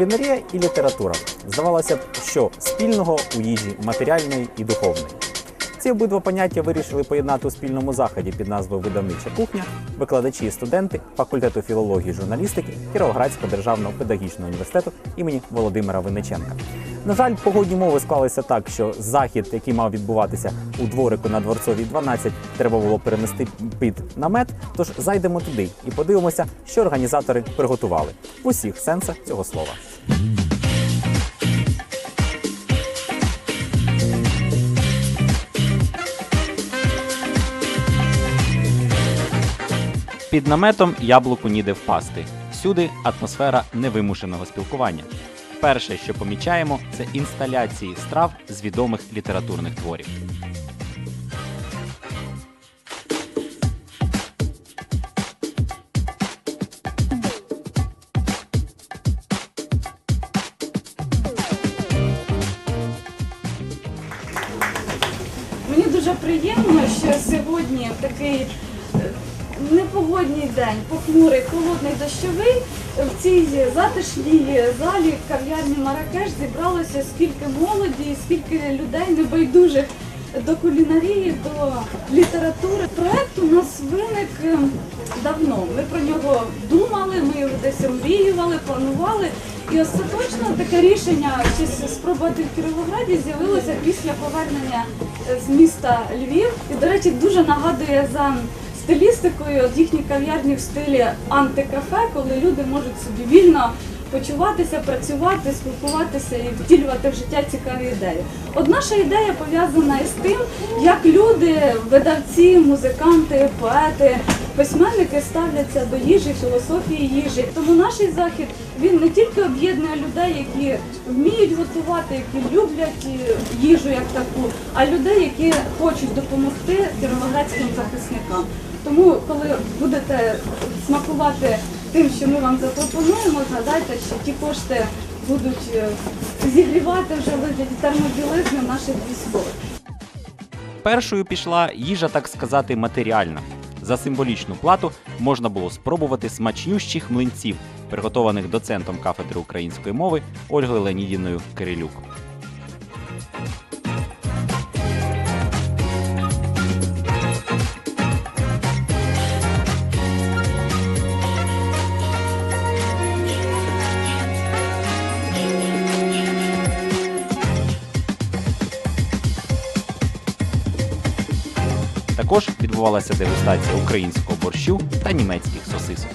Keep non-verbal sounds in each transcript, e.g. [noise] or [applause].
Кулінарія і література. Здавалося б, що спільного у їжі матеріальної і духовної. Ці обидва поняття вирішили поєднати у спільному заході під назвою Видавнича кухня, викладачі і студенти факультету філології і журналістики Кіровоградського державного педагогічного університету імені Володимира Винниченка. На жаль, погодні мови склалися так, що захід, який мав відбуватися у дворику на дворцовій 12, треба було перенести під намет. Тож зайдемо туди і подивимося, що організатори приготували в усіх сенсах цього слова. Під наметом яблуку ніде впасти. Всюди атмосфера невимушеного спілкування. Перше, що помічаємо, це інсталяції страв з відомих літературних творів. Мені дуже приємно, що сьогодні такий непогодній день, похмурий, холодний, дощовий, в цій затишній залі кав'ярні Маракеш зібралося скільки молоді, скільки людей небайдужих до кулінарії, до літератури. Проект у нас виник е, давно. Ми про нього думали, ми його десь омріювали, планували. І остаточно таке рішення щось спробувати в Кіровограді з'явилося після повернення е, з міста Львів. І, до речі, дуже нагадує за стилістикою от їхні кав'ярні в стилі антикафе, коли люди можуть собі вільно почуватися, працювати, спілкуватися і втілювати в життя цікаві ідеї. От наша ідея пов'язана із тим, як люди, видавці, музиканти, поети, письменники ставляться до їжі, філософії їжі. Тому наш захід він не тільки об'єднує людей, які вміють готувати, які люблять їжу як таку, а людей, які хочуть допомогти кіровоградським захисникам. Тому, коли будете смакувати тим, що ми вам запропонуємо, згадайте, що ті кошти будуть е, зігрівати вже вигляді термобілизни наших військових. Першою пішла їжа, так сказати, матеріальна. За символічну плату можна було спробувати смачнющих млинців, приготованих доцентом кафедри української мови Ольгою Леонідіною Кирилюк. Також відбувалася дегустація українського борщу та німецьких сосисок.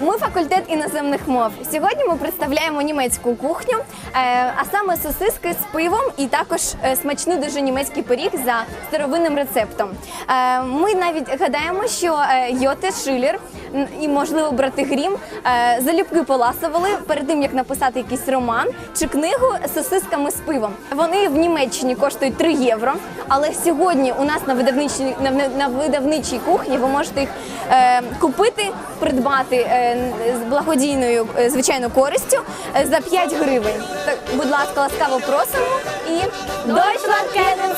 Ми факультет іноземних мов. Сьогодні ми представляємо німецьку кухню, е, а саме сосиски з пивом і також е, смачний дуже німецький пиріг за старовинним рецептом. Е, Ми навіть гадаємо, що Йоте Шилер і, можливо, брати Грім е, залюбки поласували перед тим, як написати якийсь роман чи книгу з сосисками з пивом. Вони в Німеччині коштують 3 євро, але сьогодні у нас на видавничій на, видавничій кухні ви можете їх е, купити, придбати е, з благодійною звичайно користю за 5 гривень. Так, будь ласка, ласкаво просимо і Deutschland kennen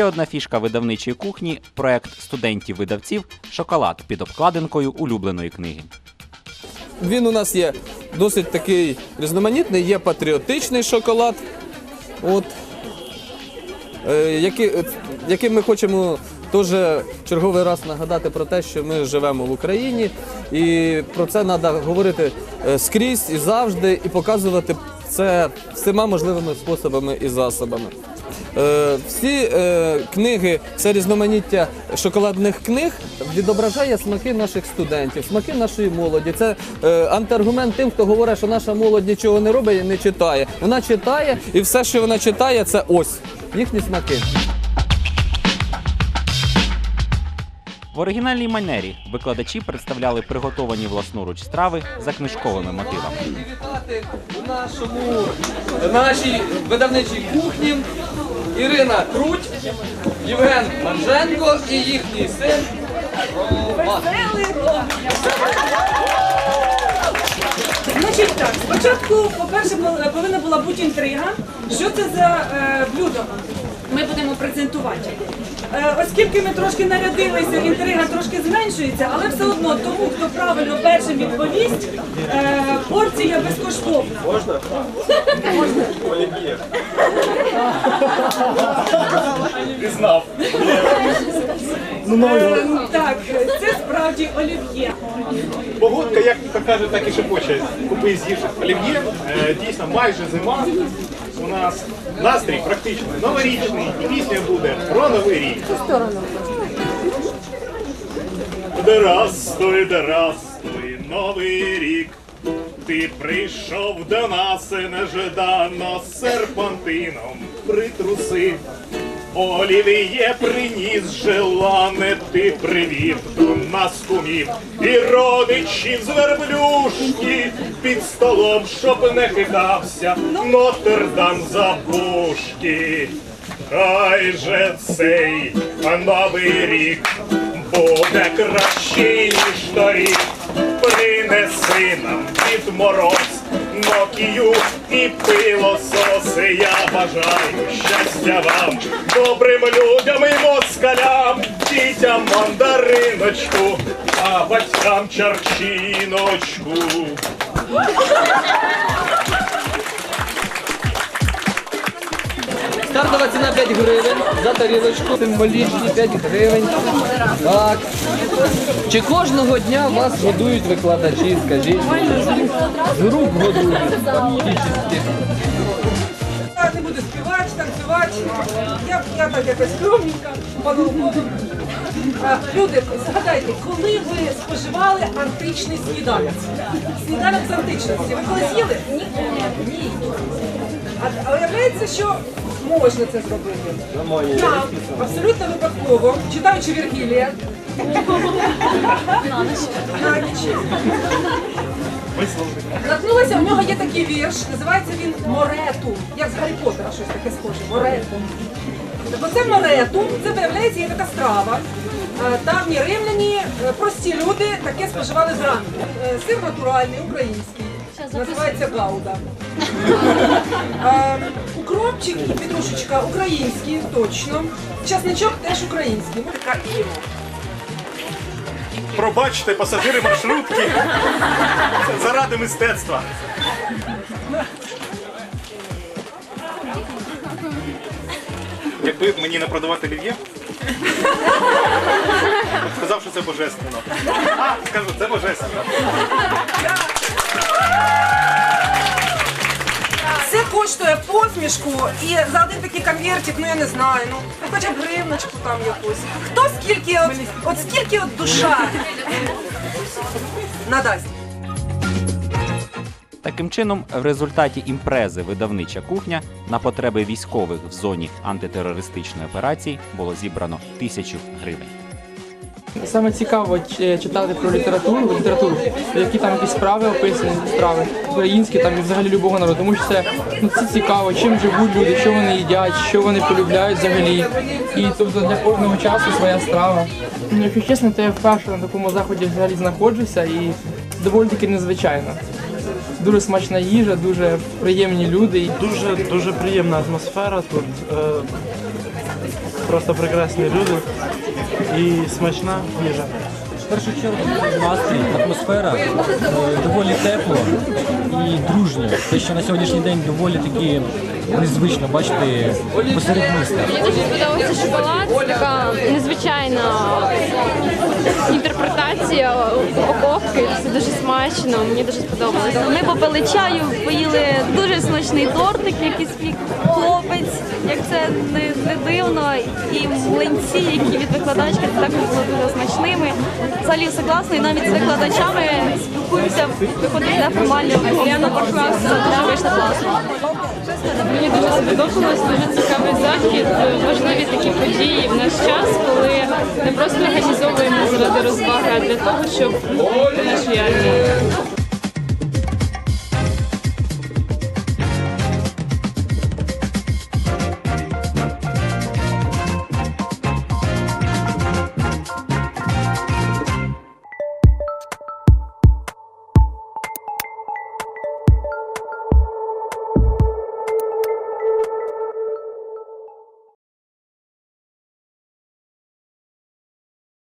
Ще одна фішка видавничої кухні проект студентів-видавців шоколад під обкладинкою улюбленої книги. Він у нас є досить такий різноманітний, є патріотичний шоколад, от, е, який, е, яким ми хочемо теж черговий раз нагадати про те, що ми живемо в Україні, і про це треба говорити е, скрізь і завжди, і показувати це всіма можливими способами і засобами. Е, всі е, книги, це різноманіття шоколадних книг відображає смаки наших студентів, смаки нашої молоді. Це е, антиаргумент тим, хто говорить, що наша молодь нічого не робить і не читає. Вона читає, і все, що вона читає, це ось їхні смаки. В оригінальній манері викладачі представляли приготовані власноруч страви за книжковими мотивами. Вітати у нашому нашій видавничій кухні Ірина Круть, Євген Манженко і їхній син Роман. Значить так, спочатку, по-перше, повинна була бути інтрига. Що це за е, блюдо? ми будемо презентувати. Е, Оскільки ми трошки нарядилися, інтрига трошки зменшується, але все одно тому, хто правильно першим відповість, е, порція безкоштовна. Можна? Можна. [laughs] Е, Так, це справді олів'є. Погодка, як то кажуть, так і шепоче. Купи з'їж олів'є. Дійсно, майже зима. У нас настрій практично новорічний, і пісня буде про новий рік. Здрастуй, здрастуй, новий рік. Ти прийшов до нас неждано серпантином притрусив. Олів'є приніс желане, ти привів до нас кумів і родичів з верблюшки під столом, щоб не хитався Нотр-Дам за пушки. Хай же цей новий рік буде кращий, ніж торік. Принеси нам під мороз, Нокію і пилососи. Я бажаю щастя вам, добрим людям і москалям, дітям мандариночку, а батькам чарчиночку. Стартова ціна 5 гривень за тарілочку. Символічні 5 гривень. Так. Чи кожного дня вас годують викладачі, скажіть? Груп годують. Я не буду співати, танцювати. Я, я так якось скромненька, по-новому. Люди, згадайте, коли ви споживали античний сніданок? Сніданок з античності. Ви коли з'їли? Ні. Ні. А, виявляється, що можна це зробити. Я абсолютно випадково, читаючи Вергілія, на. Наткнулася, в нього є такий вірш, називається він Морету. Як з Гаррі Поттера щось таке схоже. Морету. Так оце Морету, це виявляється є така страва. Е, Давні римляні, е, прості люди таке споживали зранку. Е, Сир натуральний, український. Називається гауда. [laughs] Е, Укропчик і петрушечка українські, точно. Часничок теж український. Така і йому. Пробачте, пасажири маршрутки. Заради мистецтва. Якби мені не продавати б сказав, що це божественно. А, скажу, це божественно. Коштує посмішку і за один такий конвертик, ну я не знаю, ну ну, хоча б гривночку там якусь. Хто скільки, от, от скільки от душа надасть? Таким чином, в результаті імпрези видавнича кухня на потреби військових в зоні антитерористичної операції було зібрано тисячу гривень. Саме цікаво читати про літературу, літературу, які там якісь справи описані, справи українські, там і взагалі любого народу. Тому що це ну це цікаво, чим живуть люди, що вони їдять, що вони полюбляють взагалі. І тобто для кожного часу своя страва. Ну, якщо чесно, то я вперше на такому заході взагалі знаходжуся і доволі таки незвичайно. Дуже смачна їжа, дуже приємні люди. Дуже дуже приємна атмосфера тут. Е, просто прекрасні люди і смачна їжа. В першу чергу настрій, атмосфера е, доволі тепло і дружньо. Те, що на сьогоднішній день доволі таки незвично бачити посеред міста. Мені дуже сподобався шоколад, така незвичайна інтерпретація упаковки. Це дуже смачно, мені дуже сподобалось. Ми попили чаю, поїли дуже смачний тортик, який спік хлопець, як це не, не дивно. І млинці, які від викладачки також були дуже смачними. Взагалі все класно, і навіть з викладачами спілкуємося, виходить неформально. Я на клас дуже вийшла класно. Мені дуже сподобалось, дуже цікавий захід, важливі такі події в наш час, коли не просто організовуємо заради розваги, а для того, щоб нашу армію.